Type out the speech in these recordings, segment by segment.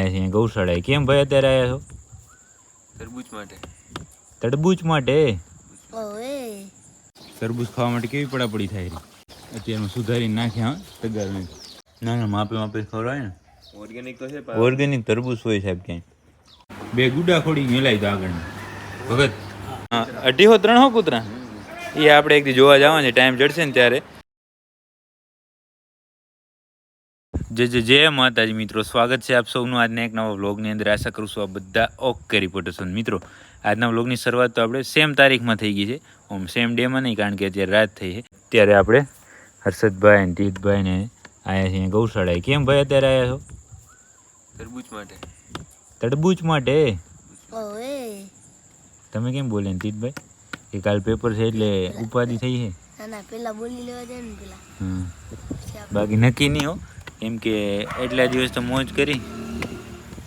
આયા છીએ ગૌશાળાએ. કેમ ભાઈ અત્યારે આવ્યા છો? તરબૂચ માટે. તડબૂચ માટે? તરબૂચ ખાવા માટે કેવી પડાપડી થાય અત્યારે સુધારી સુધારીને નાખ્યા હા તગાર ના. ના માપે માપે ખવડાય ને. ઓર્ગેનિક તો છે ઓર્ગેનિક તરબૂચ હોય સાહેબ ક્યાંય. બે ગુડા ખોડી મેલાઈ દો આગળ ભગત. હા અઢીસો ત્રણ હો કૂતરા. એ આપણે એક દી જોવા જવાનું છે ટાઈમ જડશે ને ત્યારે. જે જય જય માતાજી મિત્રો સ્વાગત છે આપ સૌનું આજના એક નવા વ્લોગની અંદર. આશા કરું છું આ બધા ઓકે રિપોર્ટર છો. મિત્રો આજના વ્લોગની શરૂઆત તો આપણે સેમ તારીખમાં થઈ ગઈ છે. ઓમ સેમ ડેમાં નહીં કારણ કે અત્યારે રાત થઈ છે. ત્યારે આપણે હર્ષદભાઈ ને તીર્થભાઈ ને આવ્યા છીએ ગૌશાળાએ. કેમ ભાઈ અત્યારે આવ્યા છો? તરબૂચ માટે. તડબૂચ માટે? તમે કેમ બોલે ને તીર્થભાઈ કે કાલ પેપર છે એટલે ઉપાધિ થઈ છે? ના ના પેલા બોલી લેવા દે ને પેલા. બાકી નક્કી નહીં હો. કેમ કે એટલા દિવસ તો મોજ કરી.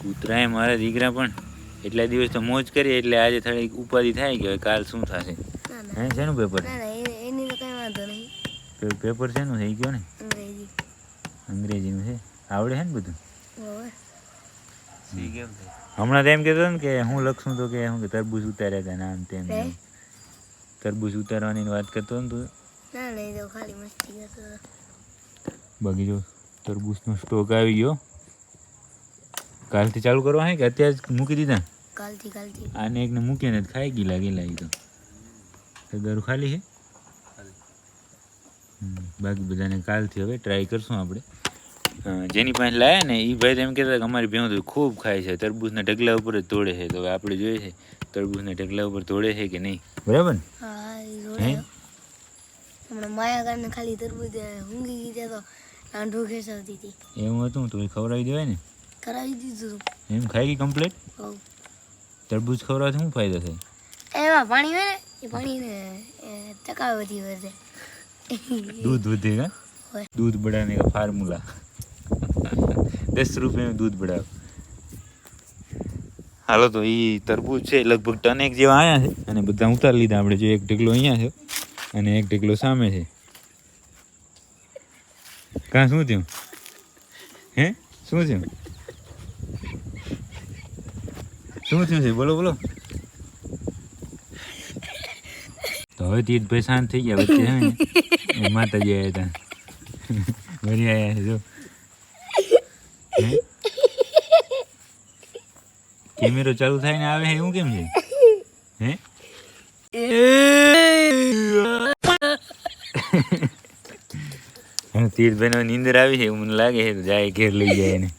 કૂતરાએ મારા દીકરા પણ એટલા દિવસ તો મોજ કરી એટલે આજે થોડીક ઉપાધિ થાય કે કાલ શું થશે? હે શેનું પેપર એની તો કઈ વાંધો નહીં. પેપર શેનું? થઈ ગયો ને? અંગ્રેજી. અંગ્રેજીનું છે? આવડે છે ને બધું? હમણાં તેમ કહેતો ને કે હું લખશું તો કે હું કે તરબૂચ ઉતાર્યા હતા નામ તેમ? તરબૂચ ઉતારવાની વાત કરતો ને તું? ના તો ખાલી મસ્તી કરતો બાકી જો તરબૂચનો સ્ટોક આવી ગયો. કાલથી ચાલુ કરવા હે કે અત્યારે મૂકી દીધા? કાલથી કાલથી. આને એકને મૂકીને ખાઈ ગયેલા ગયેલા એ તો. તો ખાલી છે બાકી બધાને કાલથી હવે ટ્રાય કરશું આપણે. જેની પાસે લાયા ને એ ભાઈ એમ કહેતા કે અમારી ભેં તો ખૂબ ખાય છે તરબૂચના ઢગલા ઉપર જ તોડે છે. તો હવે આપણે જોઈએ છે તરબૂચના ઢગલા ઉપર તોડે છે કે નહીં? બરાબર ને? હા હે? હમણાં માયા કારણે ખાલી તરબૂચ ઊંઘી ગઈ ત્યાં તો આંડું ખેસાવતી હતી. એવું હતું? તો એ ખવડાવી દેવાય ને? કરાવી દીધું એમ ખાઈ ગઈ કમ્પ્લીટ તરબૂચ ખવડાવવાથી શું ફાયદો થાય? એવા પાણી હોય ને એ પાણીને ટકાવતી વધે દૂધ વધે કા? દૂધ બડાને કા ફાર્મુલા. દસ રૂપિયાનું દૂધ બડાવ હાલો તો એ તરબૂચ છે લગભગ ટન એક જેવા આવ્યા છે. અને બધા ઉતારી લીધા. આપણે જે એક ઢગલો અહીંયા છે અને એક ઢગલો સામે છે. કાં શું થયું હે શું થયું શું થયું છે બોલો બોલો તો હવે તીર્થભાઈ શાંત થઈ ગયા વચ્ચે છે ને એ માતાજી આવ્યા હતા વળી આવ્યા છે જો હે? કેમેરો ચાલુ થાય ને આવે છે એવું કેમ છે હે તીર્થભાઈ નીંદર આવી છે મને લાગે છે જાય ઘેર લઈ જાય એને.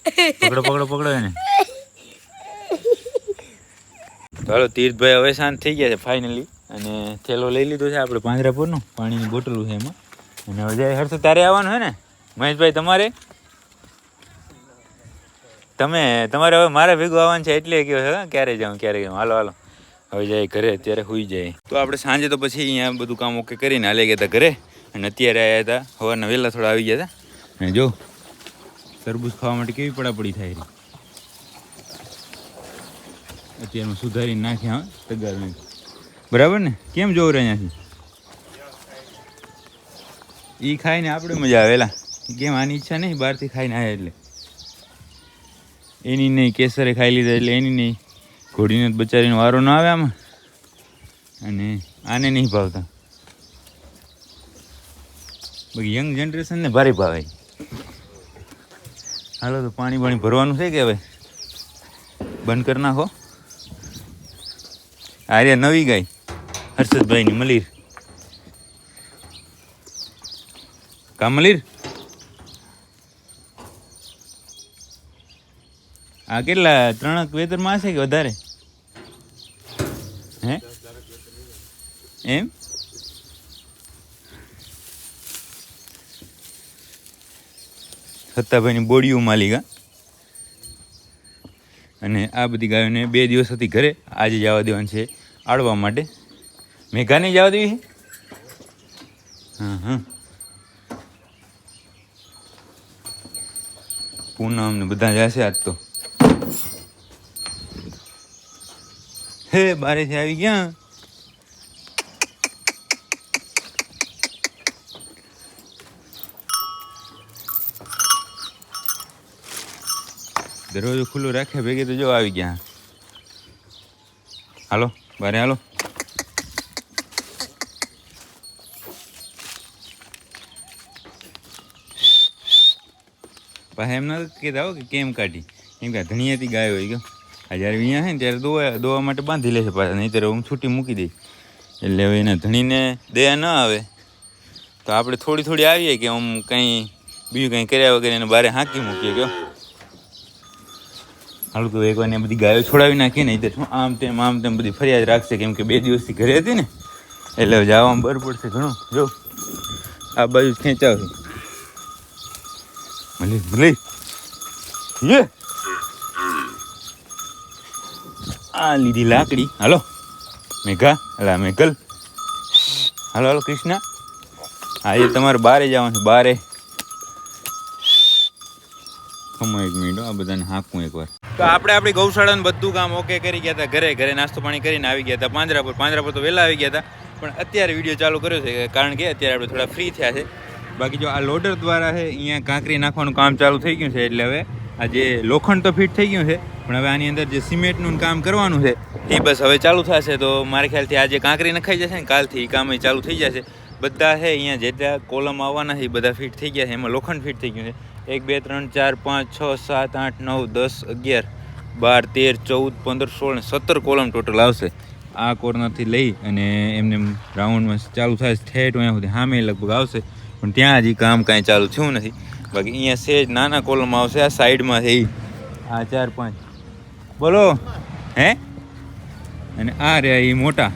પકડો પકડો પકડો એને. ચાલો તીર્થભાઈ હવે શાંત થઈ ગયા છે ફાઇનલી અને થેલો લઈ લીધો છે આપણે પાંજરાપુરનો પાણીની બોટલ છે એમાં. અને હવે જાય હર્ષ તારે આવવાનું છે ને? મહેશભાઈ, તમારે? તમે, તમારે હવે મારે ભેગું આવવાનું છે, એટલે કહો છો ક્યારે જાઉં ક્યારે જાઉં. હાલો હાલો. હવે જાય ઘરે, અત્યારે સુઈ જાય. તો આપણે સાંજે તો પછી અહીંયા બધું કામ ઓકે કરીને હાલે ગયા હતા ઘરે. અને અત્યારે આવ્યા હતા. સવારના વહેલા થોડા આવી ગયા હતા. અને જો, તરબૂચ ખાવા માટે કેવી પડાપડી થાય અત્યારમાં સુધારીને નાખ્યા તગાર બરાબર ને? કેમ જોવું રહે અહીંયાથી? એ ખાઈને આપણે મજા આવેલા કેમ આની ઈચ્છા નહીં, બહારથી ખાઈને આવ્યા એટલે. એની નહીં, કેસરે ખાઈ લીધા એટલે એની નહીં. ઘોડીને બચારીનો વારો ન આવે આમાં. અને આને નહીં ભાવતા. બાકી યંગ જનરેશનને ભારે ભાવે. હાલો તો પાણી પાણી ભરવાનું છે કે હવે? બંધ કરી નાખો. આર્યા નવી ગાય, હર્ષદભાઈની મલીર. કા મલીર? આ કેટલા, ત્રણક વેતરમાં હશે કે વધારે? હે? એમ? સત્તાભાઈની બોડીઓ માલિકા. અને આ બધી ગાયોને બે દિવસ હતી ઘરે, આજે જવા દેવાનું છે આડવા માટે. મેઘાને જવા દેવી છે? હા હા. પૂનમ ને બધા જશે આજ તો. હે બારેથી આવી ગયા? દરવાજો ખુલ્લો રાખે, ભેગે તો જો આવી ગયા. હાલો, બારે હાલો. પાછા એમ ન કહેતા હો કે કેમ કાઢી? કેમ કે ધણીયાથી ગાયો હોય ગયો. જ્યારે અહીંયા છે ત્યારે દોવા દોવા માટે બાંધી લે છે પાછા, નહીં ત્યારે હું છૂટી મૂકી દઈ એટલે હવે એના ધણીને દયા ન આવે. તો આપણે થોડી થોડી આવીએ કે આમ કંઈ બીજું કંઈ કર્યા વગર એને બારે હાંકી મૂકીએ કયો હાલું તો એકવાર ને બધી ગાયો છોડાવી નાખીએ ને તો આમ તેમ આમ તેમ બધી ફરિયાદ રાખશે કેમ કે બે દિવસથી ઘરે હતી ને. એટલે જવામાં બર પડશે ઘણું. જો, આ બાજુ જ ભલે મળી યે. આ લીધી લાકડી. હાલો. મેઘા અલા મેઘલ. હાલો હાલો, કૃષ્ણા. આજે તમારે બારે જવાનું છે, બારે. ખમો એક મિનિટ આ બધાને હાંકું એકવાર. તો આપણે આપણી ગૌશાળાનું બધું કામ ઓકે કરી ગયા હતા ઘરે ઘરે નાસ્તો પાણી કરીને આવી ગયા હતા. પાંજરા પર પાંજરા પર તો વહેલા આવી ગયા હતા, પણ અત્યારે વીડિયો ચાલુ કર્યો છે, કારણ કે અત્યારે આપણે થોડા ફ્રી થયા છે. બાકી જો આ લોડર દ્વારા છે, અહીંયા કાંકરી નાખવાનું કામ ચાલુ થઈ ગયું છે, એટલે હવે આ જે લોખંડ તો ફિટ થઈ ગયું છે, પણ હવે આની અંદર જે સિમેન્ટનું કામ કરવાનું છે એ બસ હવે ચાલુ થશે. તો મારા ખ્યાલથી આજે કાંકરી નખાઈ જશે ને, કાલથી એ કામ ચાલુ થઈ જશે. બધા છે, અહીંયા જેટલા કોલમ આવવાના છે બધા ફિટ થઈ ગયા છે, એમાં લોખંડ ફિટ થઈ ગયું છે. એક, બે, ત્રણ, ચાર, પાંચ, છ, સાત, આઠ, નવ, દસ, અગિયાર, બાર, તેર, ચૌદ, પંદર, સોળ સત્તર કોલમ ટોટલ આવશે. આ કોર્નરથી લઈ અને એમને રાઉન્ડમાં ચાલુ થાય ઠેઠ અહીંયા સુધી સામે લગભગ આવશે. પણ ત્યાં હજી કામ કાંઈ ચાલુ થયું નથી. બાકી અહીંયા સેજ નાના કોલમ આવશે. આ સાઈડમાં છે. આ ચાર, પાંચ. બોલો. હે? અને આ રહ્યા એ મોટા.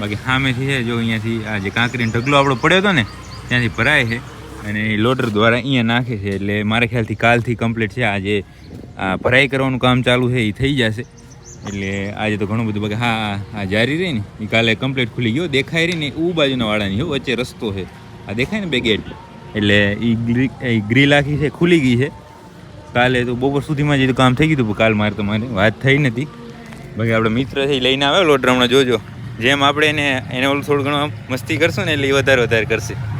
બાકી સામેથી છે જો અહીંયાથી આ જે કાંકરીનો ઢગલો આપણો પડ્યો હતો ને, ત્યાંથી ભરાય છે. અને એ લોડર દ્વારા અહીંયા નાખે છે એટલે મારા ખ્યાલથી કાલથી કમ્પ્લીટ છે. આજે, આ ભરાઈ કરવાનું કામ ચાલુ છે, એ થઈ જશે. એટલે આજે તો ઘણું બધું બાકી હા આ- જારી રહી ને. એ કાલે કમ્પ્લીટ ખુલી ગયો. દેખાય રહી ને ઉ બાજુના વાળાની, હો, વચ્ચે રસ્તો છે. આ દેખાય ને બે ગેટ એટલે એ ગ્રી એ ગ્રીલ આખી છે, ખુલી ગઈ છે. કાલે તો બપોર સુધીમાં જ કામ થઈ ગયું હતું કાલ મારે તો મારે વાત થઈ નથી. બાકી આપણે મિત્ર છે લઈને આવ્યો, લોટર હમણાં જોજો. જેમ આપણે એને એને ઓલું થોડું ઘણું મસ્તી કરશું ને એટલે એ વધારે વધારે કરશે.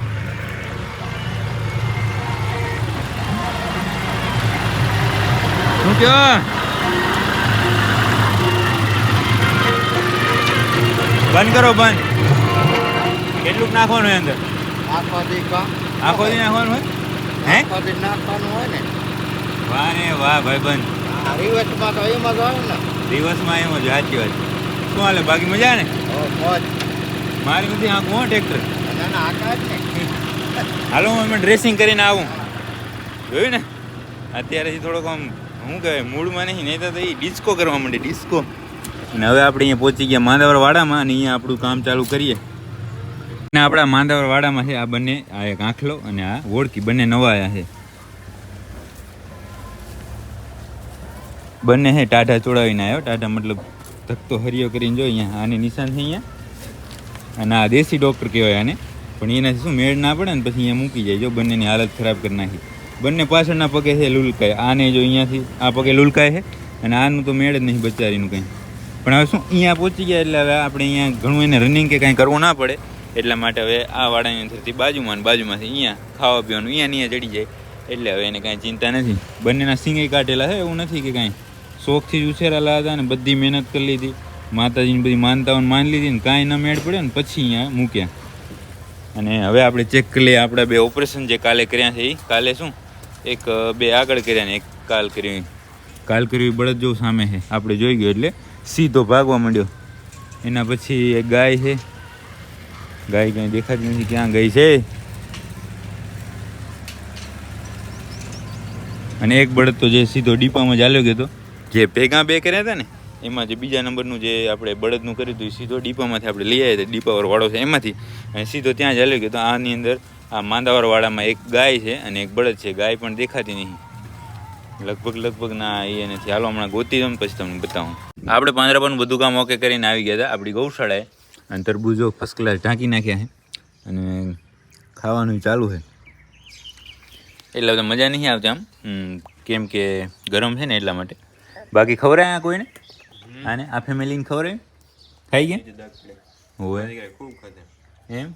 શું કયો બંધ કરો બંધ. કેટલું નાખવાનું હોય અંદર? આખો દી આખો દી નાખવાનું હોય? હે? આખો દી નાખવાનું હોય ને? વાહ ને વાહ ભાઈ બંધ. રિવેશમાં તો એમાં જ હોય ને. દિવસમાં એમ જ સાચી વાત. શું હાલે બાકી મજા ને? મારી નથી આંખું હો ટ્રેક્ટર. હાલો હું એમાં ડ્રેસિંગ કરીને આવું. જોયું ને? અત્યારે થોડોક આમ શું કહેવાય મૂળમાં નહીં નહીં તો એ ડિસ્કો કરવા માંડે ડિસ્કો અને હવે આપણે અહીંયા પહોંચી ગયા માંદાવર વાડામાં અને અહીંયા આપણું કામ ચાલુ કરીએ. અને આપણા માંદાવર વાડામાં છે આ બંને, આ એક આંખલો અને આ વોળકી બંને નવા આવ્યા છે. બંને છે ટાઢા ચોડાવીને આવ્યો ટાઢા મતલબ ધકતો હરિયો કરીને જો અહીંયા, આની નિશાન છે અહીંયા. અને આ દેશી ડૉક્ટર કહેવાય આને. પણ એનાથી શું, મેળ ના પડે ને પછી અહીંયા મૂકી જાય, જો બંનેની હાલત ખરાબ કરી નાખી. બંને પાછળના પગે છે લુલકાય આને જો અહીંયાથી, આ પગે લુલકાય છે અને આનું તો મેળ જ નહીં બચારીનું કંઈ. પણ હવે શું, અહીંયા પહોંચી ગયા એટલે હવે આપણે અહીંયા ઘણું એને રનિંગ કે કાંઈ કરવું ના પડે. એટલા માટે હવે આ વાડાની અંદરથી બાજુમાં અને બાજુમાંથી અહીંયા ખાવા પીવાનું અહીંયા અહીંયા ચડી જાય. એટલે હવે એને કાંઈ ચિંતા નથી. બંનેના સિંગે કાઢેલા છે, એવું નથી કે કાંઈ શોખથી જ ઉછેરેલા હતા ને બધી મહેનત કરી લીધી. માતાજીની બધી માનતાઓને માની લીધી ને કાંઈ ન મેળ પડ્યો ને પછી અહીંયા મૂક્યા. અને હવે આપણે ચેક કરી લઈએ આપણા બે ઓપરેશન જે કાલે કર્યા છે એ કાલે શું? એક બે આગળ કર્યા ને એક કાલ કર્યું. કાલ કર્યું બળદ જો સામે છે. આપણે જોઈ ગયો એટલે સીધો ભાગવા માંડ્યો. એના પછી એક ગાય છે. ગાય ક્યાંય દેખાતી નથી, ક્યાં ગઈ છે? અને એક બળદ તો જે સીધો ડીપામાં ચાલ્યો ગયો હતો જે ભેગા બે કર્યા હતા ને એમાં જે બીજા નંબરનું જે આપણે બળદનું કર્યું હતું એ સીધો ડીપામાંથી આપણે લઈ આવ્યા હતા ડીપાવર વાળો છે એમાંથી. અને સીધો ત્યાં જ ચાલ્યો ગયો. તો આની અંદર આ માંદાવરવાળામાં એક ગાય છે અને એક બળદ છે. ગાય પણ દેખાતી નહીં. લગભગ લગભગ ના એ નથી હાલો હમણાં ગોતી દઉં પછી તમને બતાવું. આપણે પાંજરાપાનું બધું કામ ઓકે કરીને આવી ગયા હતા. આપણી ગૌશાળાએ અને તરબૂજો ફર્સ્ટ ક્લાસ ઢાંકી નાખ્યા છે. અને ખાવાનું ચાલુ છે. એટલે બધા મજા નહીં આવતી આમ. કેમ કે ગરમ છે ને એટલા માટે. બાકી ખબર ખવડાય કોઈને? આને આ ફેમિલીને ખવડાય ખાઈ ગયા હોય ખૂબ ખાધા એમ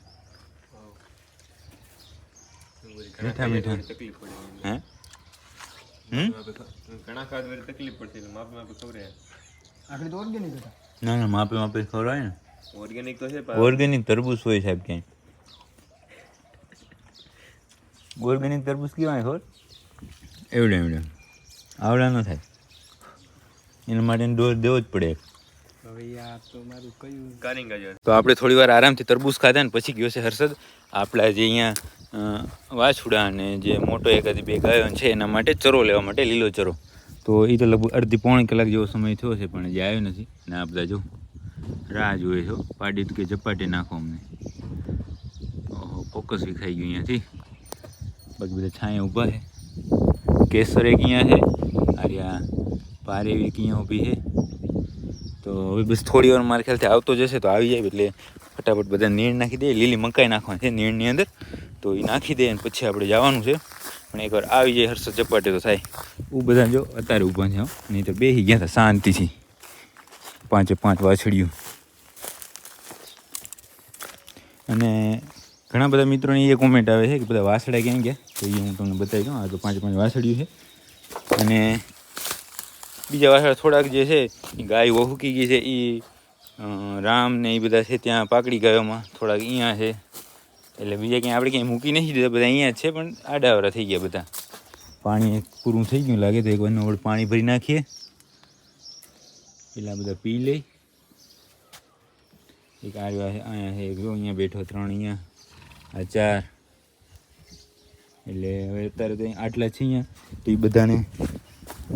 મીઠા મીઠા તકલીફ પડે હે હમ ઘણા ખાદ વળી તકલીફ પડતી એટલે માપે માપે ખવડાય આખડી તો ઓર્ગેનિક હતા ના ના માપે માપે ખવડાય ને ઓર્ગેનિક તો છે પણ ઓર્ગેનિક તરબૂચ હોય સાહેબ ક્યાંય ઓર્ગેનિક તરબૂચ કેવાય ખબર એવડે એવડે આવડા ન થાય એના માટે ડોઝ દેવો જ પડે. હવે તો મારું કયું? કારિંગા જેવા. તો આપણે થોડી વાર આરામથી તરબૂચ ખાધા ને પછી ગયો છે હર્ષદ. આપણા જે અહીંયા વાછુડા અને જે મોટો એકાદી બે ગાયો છે એના માટે ચરો લેવા માટે લીલો ચરો. તો એ તો લગભગ અડધી પોણી કલાક જેવો સમય થયો છે પણ જે આવ્યો નથી. ને આ બધા જો રાહ જોઈએ છો પાડી કે ઝપાટી નાખો અમને. ઓહો ફોકસ વિખાઈ ગયું અહીંયાથી. બાકી બધા છાંયા ઊભા છે. કેસર એક અહીંયા છે. આર્યા પારેવી એવી અહીંયા ઊભી છે. તો હવે બસ થોડી વાર મારા ખ્યાલથી આવતો જશે તો આવી જાય એટલે ફટાફટ બધા નીણ નાખી દે લીલી મકાઈ નાખવાની છે નીણની અંદર. તો એ નાખી દે અને પછી આપણે જવાનું છે. પણ એકવાર આવી જાય હર્ષદ ચપાટે તો થાય. હું બધા જો અત્યારે ઊભા છે નહીં તો બેસી ગયા હતા શાંતિથી. પાંચે પાંચ વાછડીયું. અને ઘણા બધા મિત્રોની એ કોમેન્ટ આવે છે કે બધા વાસડા ક્યાં ગયા? તો એ હું તમને બતાવી દઉં. આ તો પાંચ પાંચ વાછડિયું છે. અને બીજા વાછડા થોડાક જે છે એ ગાય વહુકી ગઈ છે એ રામ ને એ બધા છે ત્યાં પાકડી ગાયોમાં, થોડાક અહીંયા છે. એટલે બીજા ક્યાંય આપણે ક્યાંય મૂકી નથી દીધા, બધા અહીંયા જ છે, પણ આડાવરા થઈ ગયા બધા. પાણી પૂરું થઈ ગયું, લાગે તો એક વાર વડ પાણી ભરી નાખીએ. પેલા બધા પી લઈ એક આવ્યા છે, અહીંયા છે, એક જો, અહીંયા બેઠો, ત્રણ અહીંયા, આ ચાર. એટલે હવે અત્યારે તો અહીં આટલા છે અહીંયા તો એ બધાને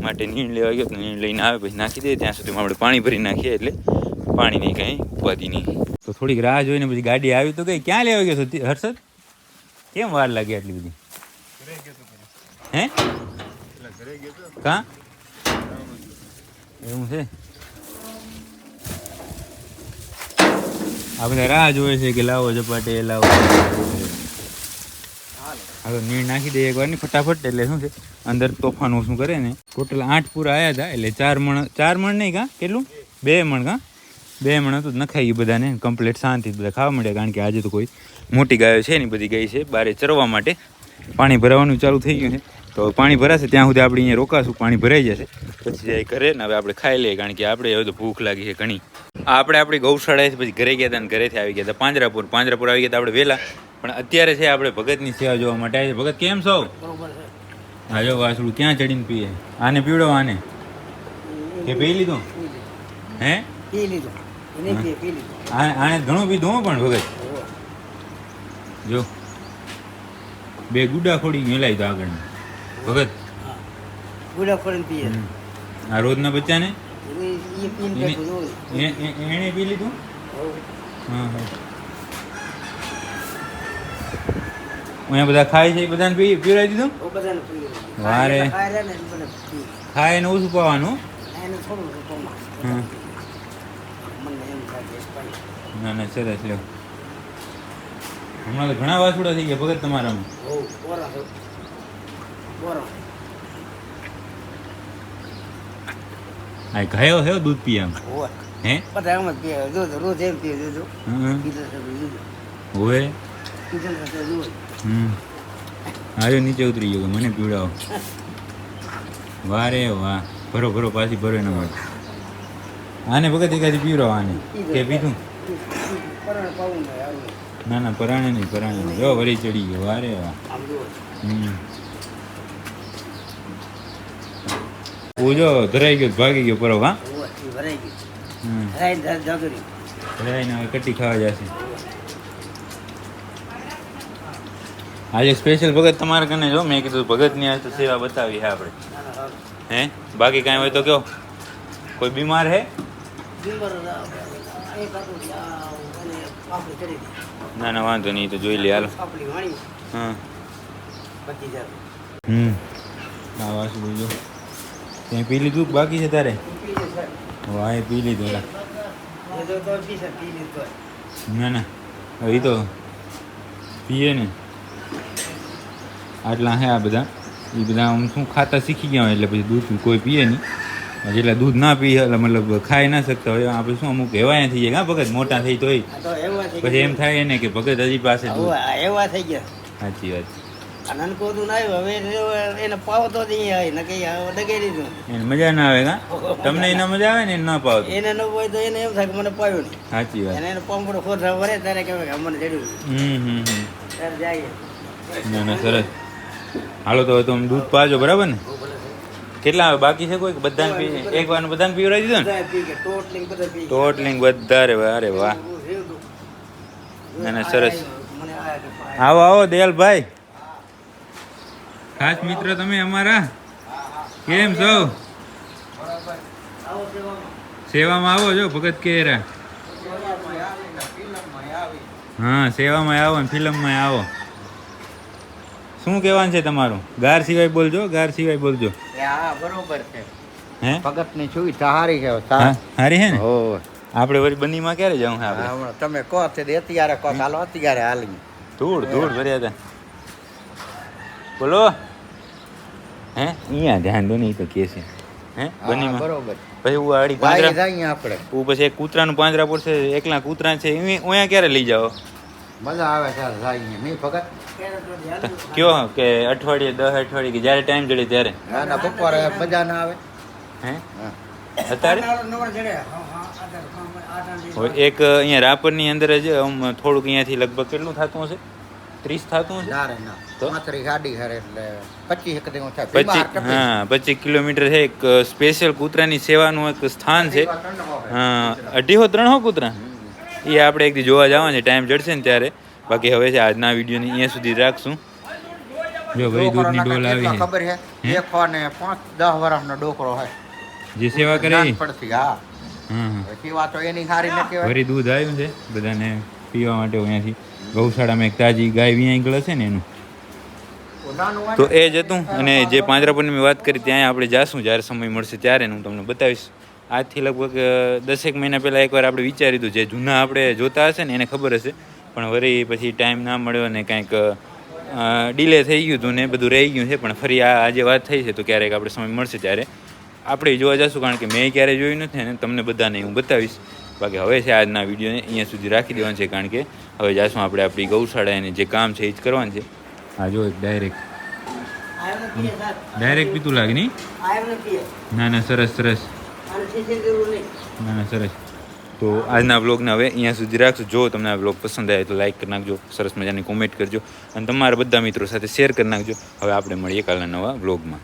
માટે નીણ લેવા ગયો તો નીણ લઈને આવે પછી નાખી દે, ત્યાં સુધીમાં આપણે પાણી ભરી નાખીએ એટલે પાણીની કંઈ ઉપાધિ નહીં. તો થોડીક રાહ જોઈને પછી ગાડી આવી તો કઈ ક્યાં લેવા ગયો છો હર્ષદ? કેમ વાર લાગે આટલી બધી? હે? કા? એવું છે? આ બધા રાહ જોવે છે કે લાવો ઝપાટે, લાવો હવે નીણ નાખી દઈએ એકવાર ફટાફટ, એટલે શું છે? અંદર તોફાન શું કરે ને. ટોટલ આઠ પૂરા આવ્યા હતા, એટલે ચાર મણ ચાર મણ નહીં કાં? કેટલું? બે મણ કાં? બે મણ હતું નખાઈ ગયું બધાને. કમ્પ્લીટ શાંતિ બધા ખાવા મળ્યા કારણ કે આજે તો કોઈ મોટી ગાયો છે ને બધી ગઈ છે. બારે ચરવા માટે પાણી ભરાવાનું ચાલુ થઈ ગયું છે. તો પાણી ભરાશે, ત્યાં સુધી આપણે અહીંયા રોકાશું, પાણી ભરાઈ જશે. પછી જાય ઘરે ને હવે આપણે ખાઈ લઈએ, કારણ કે આપણે હવે તો ભૂખ લાગી છે ઘણી. આપણે આપણી ગૌશાળાએથી પછી ઘરે ગયા હતા અને ઘરેથી આવી ગયા હતા પાંજરાપુર પાંજરાપુર આવી ગયા હતા આપણે વહેલા. પણ અત્યારે છે આપણે ભગતની સેવા જોવા માટે આવી ભગત કેમ છો? હા જો વાસળું ક્યાં ચડીને પીએ? આને પીવડો આને? કે પી લીધું? હે? પી લીધો. આને ઘણું પીધું પણ ભગત. જો. બે ગુડા ખોડી મેલાય તો આગળ ભગત. ગુડા ફોરન પીએ. આ રોજના બચ્ચાને? એ એને- એ- એ- પી લીધું? હા હા. અહીંયા બધા ખાય છે? એ બધાને પી પીવડાવી દીધું? વારે. ખાય રહ્યા ને એ બધા પી. ખાય ને ઓછું પાવાનું? એને ના ના સરસ લ્યો. હમણાં તો ઘણા વાસુડા થઈ ગયા ભગત તમારામાં. આ ગયો હે દૂધ પી આમ હે? બધા એમ જ પીએ જો રોજ એમ પીએ જો હમ. આવ્યો નીચે ઉતરી ગયો મને પીવડાવો. વારે વાહ. ભરો ભરો પાછી ભરો એના માટે. આને ભગત એકાદી પીવડાવો આને. કે પીધું? ને ના પરાણે નહીં પરાણે નહીં. જો વળી ચડી ગયો. વારે વાહ. પૂજો ઓજો ધરાઈ ગયો ભાગી ગયો પરો હા? ધરાઈ ને હવે કટ્ટી ખાવા જશે. આજે સ્પેશિયલ ભગત તમારે કને જો? મેં કીધું ભગતની આજ તો સેવા બતાવી છે આપણે. હે? બાકી કાંઈ હોય તો કયો કોઈ બીમાર હે? ના ના, વાંધો નહીં, એ તો જોઈ લે, હાલો. હા. હમ. હા વાસુ બોલજો ત્યાં પી લીધું? બાકી છે તારે? વાહ, એ પી લીધું. એ ના ના. ઈ તો પીએ ને. આટલા હે આ બધા. એ બધા આમ શું ખાતા શીખી ગયા હોય એટલે પછી દૂધ કોઈ પીએ નહીં. જેટલા દૂધ ના પીએ એટલે મતલબ ખાઈ ના શકતા હોય. આપણે શું અમુક એવાય થઈ જાય હા ભગત? મોટા થઈ તો એવા પછી એમ થાય ને કે ભગત હજી પાસે એવા થઈ ગયા. સાચી વાત. આ નાનકો ના હવે એને- પાવો તો આવે આવી. નકે ડગે દીધું એને મજા ના આવે કા? તમને એના મજા આવે ને એને ના પાવ એને ન હોય તો એને એમ થાય કે મને પાવ્યો નહીં. સાચી વાત. એને પંપડો ખોરસા વરે ત્યારે કે મને જડ્યું હમ હમ હમ. ત્યારે જાય ના ના સરસ. હાલો તો તમે દૂધ પાજો, બરાબર ને? કેટલા બાકી છે કોઈ? બધાને પી એક વાર બધાને પીવડાવી દીધો ને? ટોટલિંગ બધા રે અરે વાહ. ના સરસ. આવો આવો, દયાલભાઈ. ખાસ મિત્ર તમે અમારા? કેમ છો? સેવામાં આવો છો, ભગત કેરા? હા, સેવામાં આવો ને, ફિલ્મમાં આવો. શું કહેવાનું છે તમારું? ગાર સિવાય બોલજો ગાર સિવાય બોલજો. હા બરોબર છે. હે? ભગતની સુવિધા સારી છે હારી હે ને? હો. આપણે વળી બનીમાં ક્યારે જવું છે આપણે? તમે કહો તે અત્યારે કહો ચાલો અત્યારે હાલી ધૂળ ધૂળ ભર્યા હતા. બોલો. હે? અહીંયા ધ્યાન દો નહીં તો કે છે. હે? બનીમાં. બરોબર. પછી હું આડી પાંજરા આપણે. હું પછી કૂતરાનું પાંજરા પડશે એકલા કૂતરા છે એ અહીંયા ક્યારે લઈ જાઓ? મજા આવે નહીં ભગત કયો કે અઠવાડિયે દસ અઠવાડિયે કે જ્યારે ટાઈમ જડે ત્યારે? ના ના બપોરે મજા ના આવે. હે? હા. અત્યારે? એક અહીંયા રાપરની અંદર જ આમ થોડુંક અહીંયાથી લગભગ કેટલું થતું હશે? ત્રીસ થતું હશે? ના રે ના. તો? ગાડી ખરે એટલે પચીસ એક દિવસ પચીસ હા પચીસ કિલોમીટર છે એક સ્પેશિયલ કૂતરાની સેવાનું એક સ્થાન છે. હા અઢીસો ત્રણસો કૂતરા? એ આપણે એક દી જોવા જવાનું છે ટાઈમ જડશે ને ત્યારે. બાકી હવે છે આજના વિડીયોને અહીંયા સુધી રાખશું. જો ભાઈ દૂધની ડોલ આવી ખબર છે? એકસો ને પાંચ દસ વર્ષનો ડોકરો હોય જે સેવા કરે. નાનપણથી, હા. પછી વાતો એની સારી નથી હોય વળી દૂધ આવ્યું છે બધાને પીવા માટે અહીંયાથી ગૌશાળામાં એક તાજી ગાય વિયાઈ છે ને એનું. તો એ જ હતું. અને જે પાંજરાપુરની વાત કરી ત્યાં આપણે જાશું જ્યારે સમય મળશે ત્યારે હું તમને બતાવીશ. આજથી લગભગ દસેક મહિના પહેલાં એકવાર આપણે વિચારી દીધું જે જૂના આપણે જોતા હશે ને એને ખબર હશે. પણ વળી પછી ટાઈમ ના મળ્યો ને કાંઈક ડીલે થઈ ગયું હતું ને બધું રહી ગયું છે. પણ ફરી આ આજે વાત થઈ છે તો ક્યારેક આપણે સમય મળશે ત્યારે. આપણે જોવા જશું કારણ કે મેં ક્યારેય જોયું નથી અને તમને બધાને હું બતાવીશ. બાકી હવે છે આજના વિડીયોને અહીંયા સુધી રાખી દેવાનું છે કારણ કે હવે જાશું આપણે આપણી ગૌશાળા એને જે કામ છે એ જ કરવાનું છે. હા જો એક ડાયરેક્ટ. ડાયરેક્ટ પીતું લાગે નહીં? ના ના સરસ સરસ. ના ના, સરસ. તો આજના બ્લોગને હવે અહીંયા સુધી રાખશું. જો તમને આ બ્લોગ પસંદ આવે તો લાઈક કરી નાખજો, સરસ મજાની કોમેન્ટ કરજો. અને તમારા બધા મિત્રો સાથે શેર કરી નાખજો. હવે આપણે મળીએ કાલના નવા બ્લોગમાં